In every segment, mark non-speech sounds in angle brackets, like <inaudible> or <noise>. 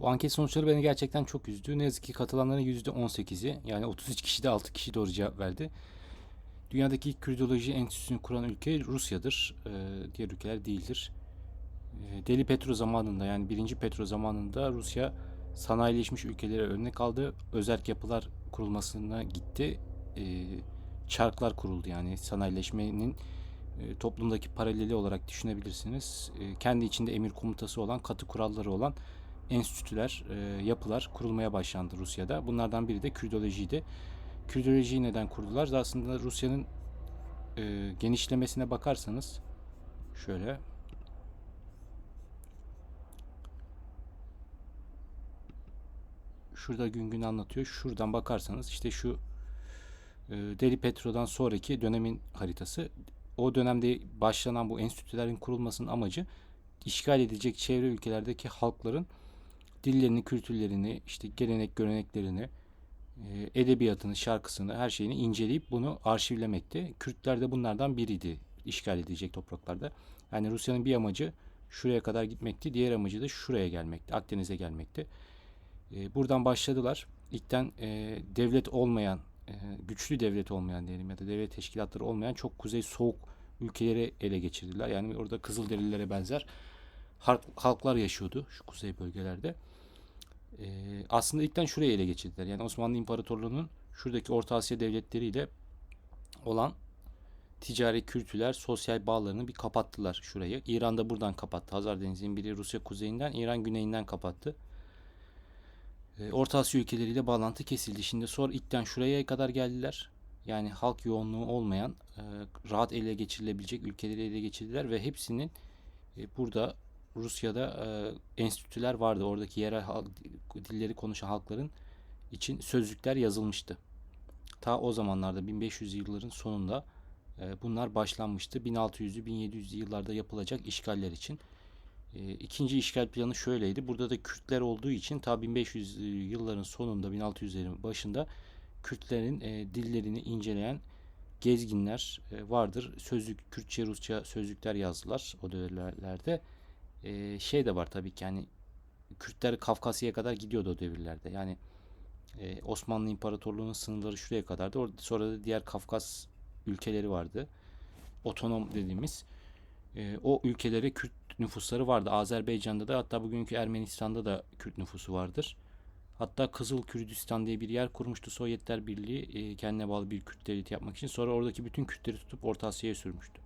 Bu anket sonuçları beni gerçekten çok üzdü. Ne yazık ki katılanların %18'i yani 33 kişide 6 kişi doğru cevap verdi. Dünyadaki ilk Kürdoloji enstitüsünü kuran ülke Rusya'dır. Ee, diğer ülkeler değildir. Ee, Deli Petro zamanında yani 1. Petro zamanında Rusya sanayileşmiş ülkelere örnek aldı. Özerk yapılar kurulmasına gitti. Ee, çarklar kuruldu yani sanayileşmenin e, toplumdaki paraleli olarak düşünebilirsiniz. E, kendi içinde emir komutası olan, katı kuralları olan enstitüler, e, yapılar kurulmaya başlandı Rusya'da. Bunlardan biri de Kürdolojiydi. Kürdolojiyi neden kurdular? Aslında Rusya'nın e, genişlemesine bakarsanız şöyle şurada gün gün anlatıyor. Şuradan bakarsanız işte şu e, Deli Petro'dan sonraki dönemin haritası. O dönemde başlanan bu enstitülerin kurulmasının amacı işgal edilecek çevre ülkelerdeki halkların dillerini, kültürlerini, işte gelenek, göreneklerini, e, edebiyatını, şarkısını, her şeyini inceleyip bunu arşivlemekti. Kürtler de bunlardan biriydi işgal edilecek topraklarda. Yani Rusya'nın bir amacı şuraya kadar gitmekti, diğer amacı da şuraya gelmekti, Akdeniz'e gelmekti. E, buradan başladılar. İlkten e, devlet olmayan, güçlü devlet olmayan diyelim ya da devlet teşkilatları olmayan çok kuzey soğuk ülkeleri ele geçirdiler. Yani orada Kızılderililere benzer halk- halklar yaşıyordu şu kuzey bölgelerde. E, aslında ilkten şurayı ele geçirdiler. Yani Osmanlı İmparatorluğu'nun şuradaki Orta Asya devletleriyle olan ticari, kültürel, sosyal bağlarını bir kapattılar şurayı. İran da buradan kapattı. Hazar Denizi'nin biri Rusya kuzeyinden, İran güneyinden kapattı. E, Orta Asya ülkeleriyle bağlantı kesildi. Şimdi sonra ilkten şuraya kadar geldiler. Yani halk yoğunluğu olmayan, e, rahat ele geçirilebilecek ülkeleri ele geçirdiler ve hepsinin e, burada Rusya'da e, enstitüler vardı. Oradaki yerel halk, dilleri konuşan halkların için sözlükler yazılmıştı. Ta o zamanlarda 1500 yılların sonunda e, bunlar başlanmıştı. 1600'lü 1700'lü yıllarda yapılacak işgaller için. E, ikinci işgal planı şöyleydi. Burada da Kürtler olduğu için ta 1500 yılların sonunda 1600'lerin başında Kürtlerin e, dillerini inceleyen gezginler e, vardır. Sözlük Kürtçe, Rusça sözlükler yazdılar o devirlerde. E, şey de var tabii ki yani Kürtler Kafkasya'ya kadar gidiyordu o devirlerde. Yani e, Osmanlı İmparatorluğu'nun sınırları şuraya kadardı. Orada sonra da diğer Kafkas ülkeleri vardı. Otonom dediğimiz. E, o ülkelere Kürt nüfusları vardı. Azerbaycan'da da hatta bugünkü Ermenistan'da da Kürt nüfusu vardır. Hatta Kızıl Kürdistan diye bir yer kurmuştu Sovyetler Birliği e, kendine bağlı bir Kürt devleti yapmak için. Sonra oradaki bütün Kürtleri tutup Orta Asya'ya sürmüştü.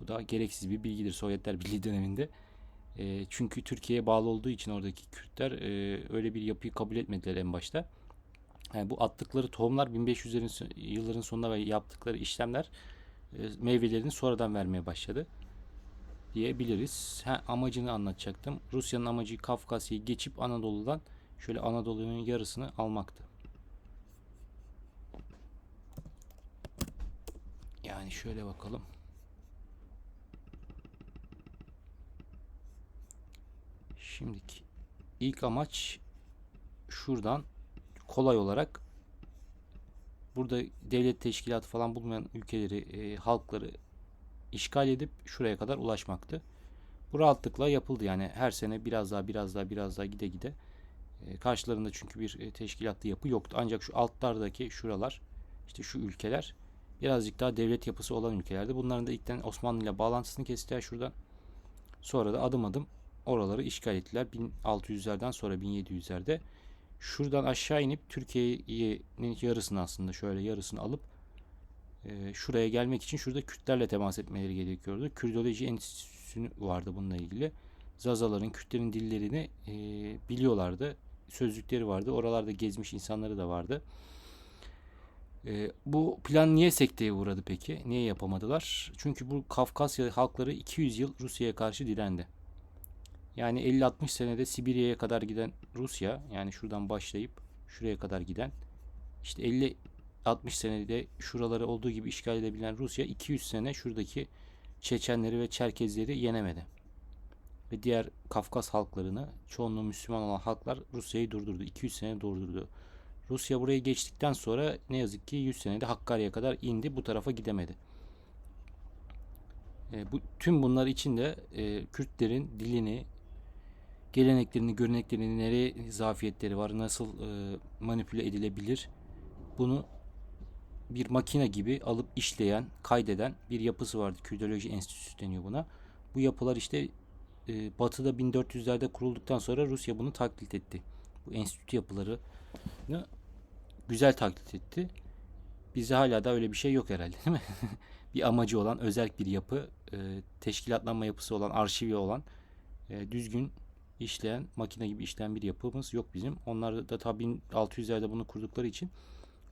Bu da gereksiz bir bilgidir Sovyetler Birliği döneminde. E, çünkü Türkiye'ye bağlı olduğu için oradaki Kürtler e, öyle bir yapıyı kabul etmediler en başta. Yani bu attıkları tohumlar 1500'lerin so- yılların sonunda ve yaptıkları işlemler e, meyvelerini sonradan vermeye başladı diyebiliriz. Ha, amacını anlatacaktım. Rusya'nın amacı Kafkasya'yı geçip Anadolu'dan şöyle Anadolu'nun yarısını almaktı. Yani şöyle bakalım. Şimdiki ilk amaç şuradan kolay olarak burada devlet teşkilatı falan bulmayan ülkeleri, e, halkları işgal edip şuraya kadar ulaşmaktı. Bu rahatlıkla yapıldı yani her sene biraz daha biraz daha biraz daha gide gide. E, karşılarında çünkü bir e, teşkilatlı yapı yoktu. Ancak şu altlardaki şuralar işte şu ülkeler birazcık daha devlet yapısı olan ülkelerdi. Bunların da ilkten Osmanlı ile bağlantısını kestiler şuradan. Sonra da adım adım oraları işgal ettiler. 1600'lerden sonra 1700'lerde. Şuradan aşağı inip Türkiye'nin yarısını aslında şöyle yarısını alıp e, şuraya gelmek için şurada Kürtlerle temas etmeleri gerekiyordu. Kürdoloji Enstitüsü vardı bununla ilgili. Zazaların, Kürtlerin dillerini e, biliyorlardı. Sözlükleri vardı. Oralarda gezmiş insanları da vardı. E, bu plan niye sekteye uğradı peki? Niye yapamadılar? Çünkü bu Kafkasya halkları 200 yıl Rusya'ya karşı direndi. Yani 50-60 senede Sibirya'ya kadar giden Rusya, yani şuradan başlayıp şuraya kadar giden, işte 50 60 senede şuraları olduğu gibi işgal edebilen Rusya 200 sene şuradaki Çeçenleri ve Çerkezleri yenemedi. Ve diğer Kafkas halklarını, çoğunluğu Müslüman olan halklar Rusya'yı durdurdu. 200 sene durdurdu. Rusya burayı geçtikten sonra ne yazık ki 100 senede Hakkari'ye kadar indi. Bu tarafa gidemedi. E, bu tüm bunlar için de e, Kürtlerin dilini, geleneklerini, göreneklerini, nereye zafiyetleri var, nasıl e, manipüle edilebilir bunu bir makine gibi alıp işleyen, kaydeden bir yapısı vardı. Kürdoloji Enstitüsü deniyor buna. Bu yapılar işte e, Batı'da 1400'lerde kurulduktan sonra Rusya bunu taklit etti. Bu enstitü yapılarını güzel taklit etti. Bizde hala da öyle bir şey yok herhalde değil mi? <laughs> bir amacı olan, özel bir yapı, e, teşkilatlanma yapısı olan, arşivi olan, e, düzgün işleyen, makine gibi işleyen bir yapımız yok bizim. Onlar da tabi 1600'lerde bunu kurdukları için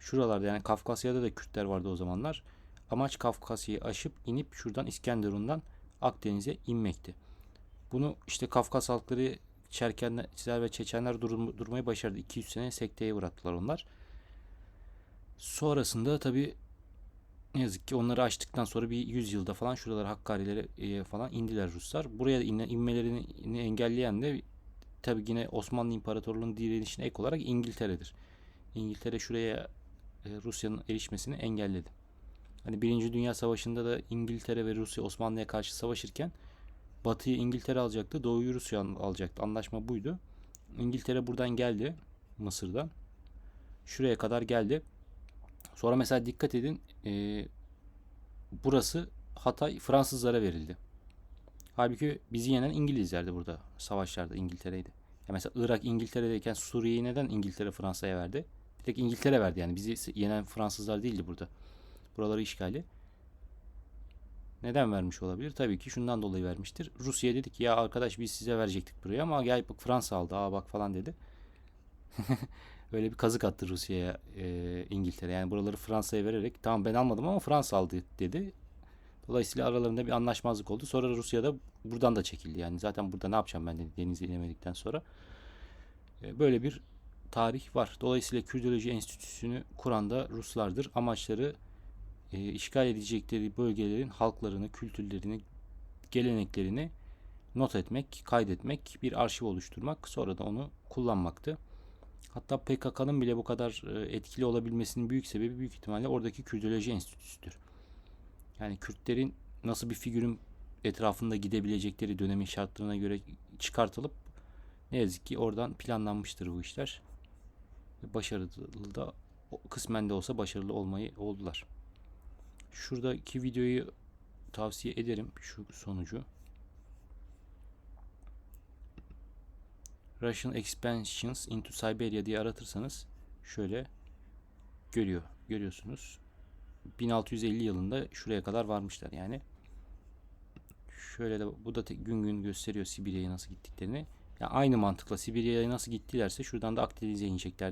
şuralarda yani Kafkasya'da da Kürtler vardı o zamanlar. Amaç Kafkasya'yı aşıp inip şuradan İskenderun'dan Akdeniz'e inmekti. Bunu işte Kafkas halkları Çerkenler ve Çeçenler durum- durmayı başardı. 200 sene sekteye uğrattılar onlar. Sonrasında tabi ne yazık ki onları açtıktan sonra bir 100 yılda falan şuralara Hakkari'lere e, falan indiler Ruslar. Buraya inme, inmelerini engelleyen de tabi yine Osmanlı İmparatorluğu'nun direnişine ek olarak İngiltere'dir. İngiltere şuraya e, Rusya'nın erişmesini engelledi. Hani Birinci Dünya Savaşı'nda da İngiltere ve Rusya Osmanlı'ya karşı savaşırken Batı'yı İngiltere alacaktı, Doğu'yu Rusya alacaktı. Anlaşma buydu. İngiltere buradan geldi, Mısır'dan. Şuraya kadar geldi. Sonra mesela dikkat edin, e, burası Hatay Fransızlara verildi. Halbuki bizi yenen İngilizlerdi burada savaşlarda İngiltere'ydi. Ya mesela Irak İngiltere'deyken Suriye'yi neden İngiltere Fransa'ya verdi? Bir tek İngiltere verdi yani bizi yenen Fransızlar değildi burada. Buraları işgali. Neden vermiş olabilir? Tabii ki şundan dolayı vermiştir. Rusya dedi ki ya arkadaş biz size verecektik burayı ama gel bak Fransa aldı aa bak falan dedi. <laughs> Öyle bir kazık attı Rusya'ya e, İngiltere. Yani buraları Fransa'ya vererek tamam ben almadım ama Fransa aldı dedi. Dolayısıyla aralarında bir anlaşmazlık oldu. Sonra Rusya da buradan da çekildi. Yani zaten burada ne yapacağım ben dedi denize inemedikten sonra. E, böyle bir tarih var. Dolayısıyla Kürdoloji Enstitüsü'nü kuran da Ruslardır. Amaçları e, işgal edecekleri bölgelerin halklarını, kültürlerini, geleneklerini not etmek, kaydetmek, bir arşiv oluşturmak, sonra da onu kullanmaktı. Hatta PKK'nın bile bu kadar e, etkili olabilmesinin büyük sebebi büyük ihtimalle oradaki Kürdoloji Enstitüsü'dür. Yani Kürtlerin nasıl bir figürün etrafında gidebilecekleri dönemin şartlarına göre çıkartılıp ne yazık ki oradan planlanmıştır bu işler. Başarılı da kısmen de olsa başarılı olmayı oldular. Şuradaki videoyu tavsiye ederim şu sonucu. Russian expansions into Siberia diye aratırsanız şöyle görüyor. Görüyorsunuz. 1650 yılında şuraya kadar varmışlar yani. Şöyle de bu da gün gün gösteriyor Sibirya'ya nasıl gittiklerini. Yani aynı mantıkla Sibirya'ya nasıl gittilerse şuradan da Akdeniz'e inecekler